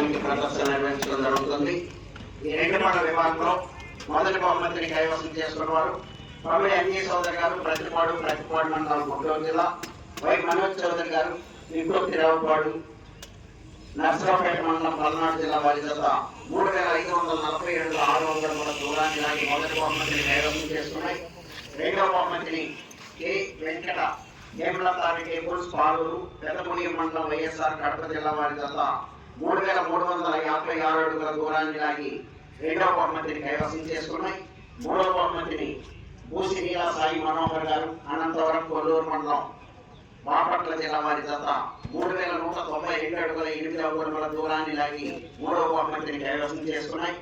ప్రదర్శనానికి ప్రదర్శన నిర్వహించడం జరుగుతుంది. ఈ రెండు పనుల విభాగంలో మొదటి బహుమతిని కైవసం చేసుకున్న వారు పమిడి ఎంజీ గారు ప్రతిపాడు ప్రతిపాడు మండలం గుంటూరు జిల్లా. వై మనోజ్ చౌదరి గారు విభక్తి రావుపాడు నర్సరావుపేట మండలం పల్నాడు జిల్లా వారి జత. మూడు వేల ఐదు వందల నలభై ఏడు ఆరు వందల మూడు దూరాన్ని లాగి మొదటి బహుమతిని కైవసం చేసుకున్నాయి. రెండవ బహుమతిని కె. వెంకట హేమలతారి టేబుల్స్ పాలూరు పెద్దపుడి మండలం వైఎస్ఆర్ కడప జిల్లా వారి జత. మూడు వేల మూడు వందల యాభై ఆరు అడుగుల దూరాన్ని లాగి రెండవ బహుమతిని కైవసం చేసుకున్నాయి. మూడవ బహుమతిని బూసి సాయి మనోహర్ గారు అనంతవరం కొల్లూరు మండలం బాపట్ల జిల్లా వారి జత మూడు వేల నూట తొంభై రెండు అడుగుల ఎనిమిది అడుగుల దూరాన్ని లాగి మూడవ బహుమతిని కైవసం చేసుకున్నాయి.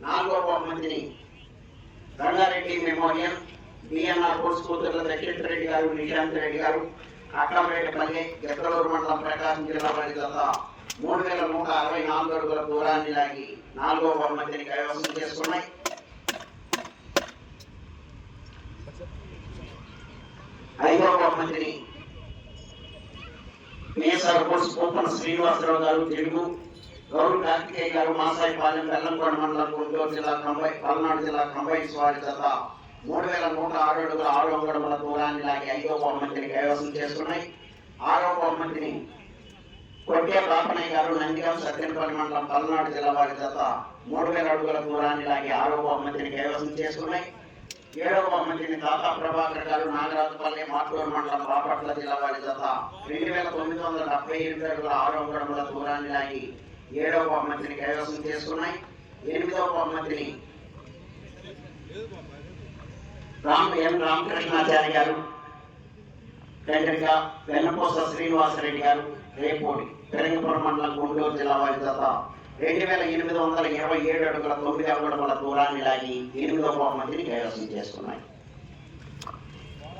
నాలుగవ బహుమతిని రంగారెడ్డి మెమోరియల్ బిఎన్ఆర్ కోర్స్ కూతుర్ల దక్షిత్ రెడ్డి గారు నిశాంత్ రెడ్డి గారు అక్కంపేటపల్లి ఎక్కలూరు మండలం ప్రకాశం జిల్లా వారి జత మూడు వేల నూట అరవై నాలుగు అడుగుల దూరాన్ని లాగి నాలుగో బహుమతిని కైవసం చేసుకున్నాయి. ఐదవ బహుమతిని మేసర్ కోర్స్ కూపన్ శ్రీనివాసరావు గారు తెలుగు గౌరవ కార్తికేయ గారు మాసాయిపాలెం బెల్లంకోట మండలం గుంటూరు జిల్లా కంబై పల్నాడు జిల్లా కంబై వారి జత మూడు వేల నూట ఆరు అడుగుల ఆరు అంగడముల దూరాన్ని లాగి ఐదో బహుమతిని కైవసం చేసుకున్నాయి. ఆరో బహుమతిని కొట్టే పాపనయ్య గారు నందిగాం సత్యనపల్లి మండలం పల్నాడు జిల్లా వారి జత మూడు వేల అడుగుల దూరాన్ని లాగి ఆరో బహుమతిని కైవసం చేసుకున్నాయి. ఏడవ బహుమతిని తాతా ప్రభాకర్ గారు నాగరాజపల్లి మాటూరు మండలం బాపట్ల జిల్లా వారి జత రెండు వేల తొమ్మిది వందల డెబ్బై ఎనిమిది అడుగుల ఆరో అడుగుల దూరాన్ని లాగి ఏడవ బహుమతిని కైవసం చేసుకున్నాయి. ఎనిమిదవ బహుమతిని రామ్ ఎం రామకృష్ణాచారి గారు తండ్రిగా వెన్నపోస శ్రీనివాసరెడ్డి గారు రేపోటి పెరంగపురం మండలం గుంటూరు జిల్లా వారి జత రెండు వేల ఎనిమిది వందల ఇరవై ఏడు అడుగుల తొమ్మిది అడుగుల దూరాన్ని లాగి ఎనిమిదవ మందిని కైవసం చేసుకున్నాయి.